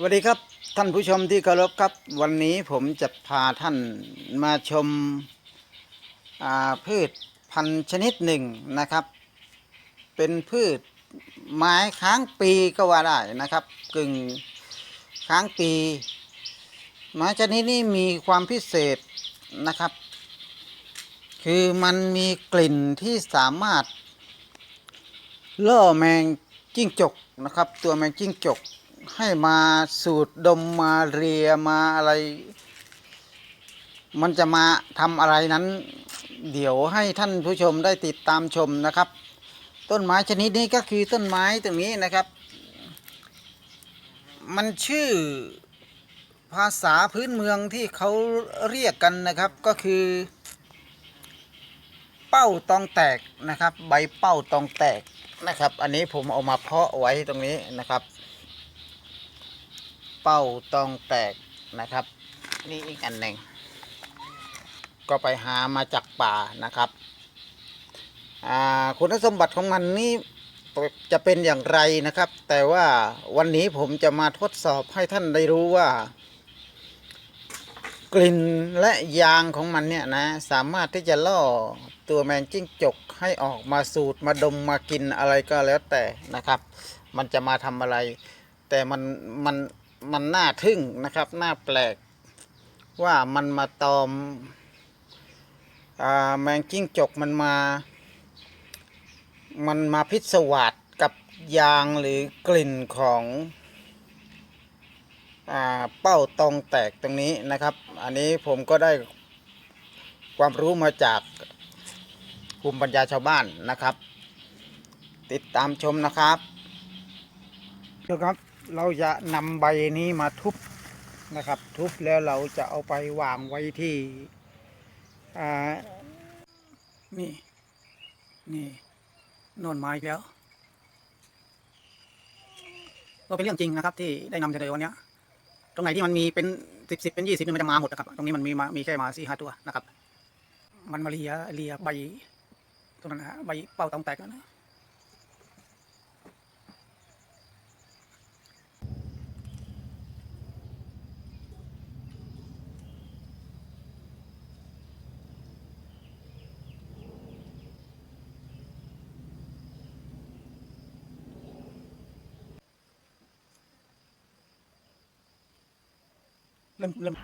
สวัสดีครับท่านผู้ชมที่เคารพครับ วันนี้ผมจะพาท่านมาชมาพืชพันธุ์ชนิดหนึ่งนะครับ เป็นพืชไม้ค้างปีก็ว่าได้นะครับ กึ่งค้างปี ไม้ชนิดนี้มีความพิเศษนะครับ คือมันมีกลิ่นที่สามารถล่อแมงจิ้งจกนะครับ ตัวแมงจิ้งจก ให้มาสูดดมมาเรียมาอะไร มันจะมาทำอะไรนั้น เดี๋ยวให้ท่านผู้ชมได้ติดตามชมนะครับ ต้นไม้ชนิดนี้ก็คือต้นไม้ตรงนี้นะครับ มันชื่อภาษาพื้นเมืองที่เขาเรียกกันนะครับก็คือ เป้าตองแตกนะครับ ใบเป้าตองแตกนะครับ อันนี้ผมเอามาเพาะไว้ตรงนี้นะครับ เป้าต้องแตกนะครับ นี่อีกอันหนึ่งก็ไปหามาจากป่านะครับคุณสมบัติของมันนี่จะเป็นอย่างไรนะครับ แต่ว่าวันนี้ผมจะมาทดสอบให้ท่านได้รู้ว่า กลิ่นและยางของมันเนี่ยนะ สามารถที่จะล่อตัวแมงจิ้งจกให้ออกมาสูดมาดมมากินอะไรก็แล้วแต่นะครับ มันจะมาทำอะไร แต่มันมัน มันน่าทึ่งนะครับ น่าแปลกว่ามันมาตอมอแมงจิ้งจกมันมา มันมาพิศวาสกับยางหรือกลิ่นของอเป้าตองแตกตรงนี้นะครับ อันนี้ผมก็ได้ความรู้มาจากภูมิปัญญาชาวบ้านนะครับ ติดตามชมนะครับดูครับ เราจะนำใบนี้มาทุบนะครับ ทุบแล้วเราจะเอาไปวางไว้ที่นี่ นี่โนนไม้แล้วก็เป็นเรื่องจริงนะครับ ที่ได้นำเสนอวันนี้ตรงไหนที่มันมีเป็นสิบสิบเป็นยี่สิบมันจะมาหมดนะครับ ตรงนี้มันมีมามีแค่มาสี่ห้าตัวนะครับ มันมาเลียเลียใบตรงนั้นนะฮะใบเป้าตองแตกนะ เริ่มเริ่ม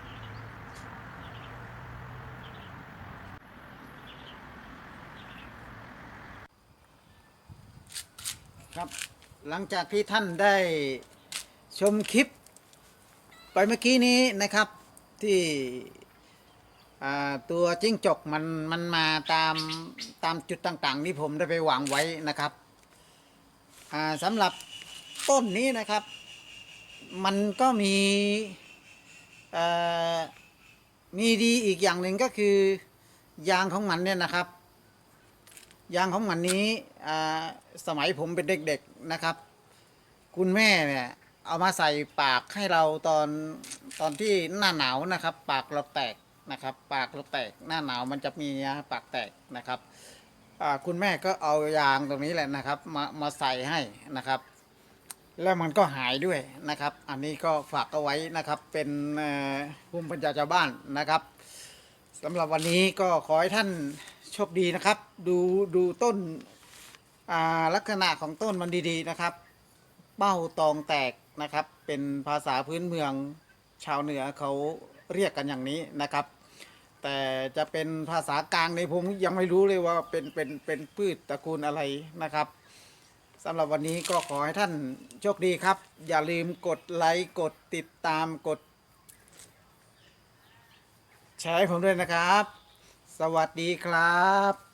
ครับ หลังจากที่ท่านได้ชมคลิป ไปเมื่อกี้นี้นะครับที่ตัวจิ้งจกมันมันมาตามตามจุดต่างๆที่ผมได้ไปวางไว้นะครับสำหรับต้นนี้นะครับ มันก็มี มีดีอีกอย่างหนึ่งก็คือยางของมันเนี่ยนะครับ ยางของมันนี้สมัยผมเป็นเด็กๆนะครับ คุณแม่เนี่ยเอามาใส่ปากให้เราตอนตอนที่หน้าหนาวนะครับ ปากเราแตกนะครับ ปากเราแตกหน้าหนาวมันจะมีนะปากแตกนะครับคุณแม่ก็เอายางตรงนี้แหละนะครับ มามาใส่ให้นะครับ แล้วมันก็หายด้วยนะครับ อันนี้ก็ฝากเอาไว้นะครับ เป็นเอ่อภูมิปัญญาชาวบ้านนะครับสำหรับวันนี้ก็ขอให้ท่านโชคดีนะครับ ดูดูต้นลักษณะของต้นมันดีๆนะครับ เป้าตองแตกนะครับ เป็นภาษาพื้นเมืองชาวเหนือเขาเรียกกันอย่างนี้นะครับ แต่จะเป็นภาษากลางในผมยังไม่รู้เลยว่าเป็นเป็นเป็นพืชตระกูลอะไรนะครับ สำหรับวันนี้ก็ขอให้ท่านโชคดีครับ อย่าลืมกดไลค์กดติดตามกดแชร์ให้ผมด้วยนะครับ สวัสดีครับ